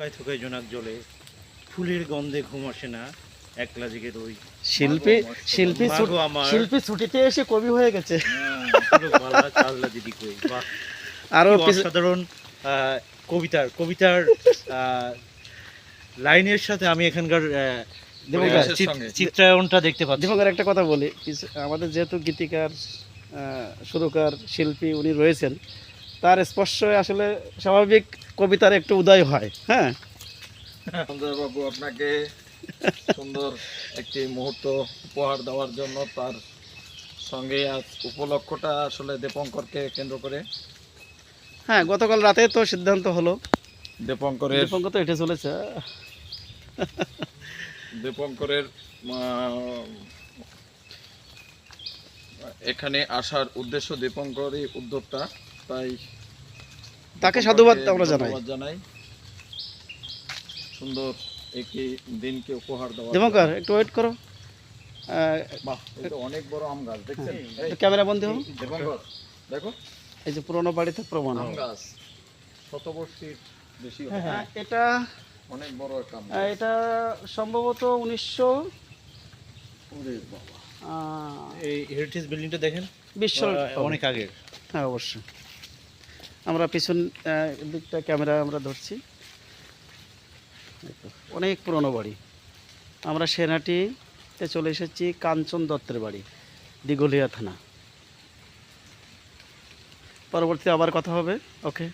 থোকায় থোকায় জোনাক জলে ফুলের গন্ধে ঘুম আসে না একলা জেগে রই শিল্পী শিল্পী মাগো ছুট- আমার। শিল্পী ছুটিতে এসে কবি হয়ে গেছে দিদি কই আরও আহ, কবিতার কবিতার লাইনের সাথে আমি এখানকার। চিত্রায়নটা দেখতে পাচ্ছি দীপঙ্কর একটা কথা বলি আমাদের যেহেতু গীতিকার সুরকার শিল্পী উনি রয়েছেন তার স্পর্শে আসলে স্বাভাবিক কবিতার একটু উদয় হয় হ্যাঁ? বাবু আপনাকে সুন্দর একটি মুহূর্ত উপহার দেওয়ার জন্য তার সঙ্গে আজ উপলক্ষটা আসলে দীপঙ্করকে কেন্দ্র করে। হ্যাঁ গতকাল রাতে তো সিদ্ধান্ত হলো। দীপঙ্করের দীপঙ্কর তো হেঁটে চলেছে। দীপঙ্করের এখানে আসার উদ্দেশ্য দীপঙ্করই উদ্যোক্তা তাই তাকে সাধুবাদ আমরা জানাই। জানাই। সুন্দর একটি দিনকে উপহার দেওয়া দীপঙ্কর একটু ওয়েট করো। আহ, বাহ এটা অনেক বড় আম গাছ দেখছেন? এই, ক্যামেরা বন্ধ হোক দেখো। এই যে পুরোনো বাড়িতে প্রমাণ আম গাছ শতবর্ষীর বেশি হবে। হ্যাঁ এটা অনেক বড় একটা আম এটা সম্ভবত উনিশশো ওরে বাবা। এই হেরিটেজ বিল্ডিংটা দেখেন? বিশ্ব অনেক আগের। হ্যাঁ অবশ্যই। আমরা পিছন দিকটা ক্যামেরা আমরা ধরছি। অনেক পুরনো বাড়ি। আমরা সেনাটিতে চলে এসেছি কাঞ্চন দত্তের বাড়ি, দিঘলিয়া থানা। পরবর্তী আবার কথা হবে, ওকে?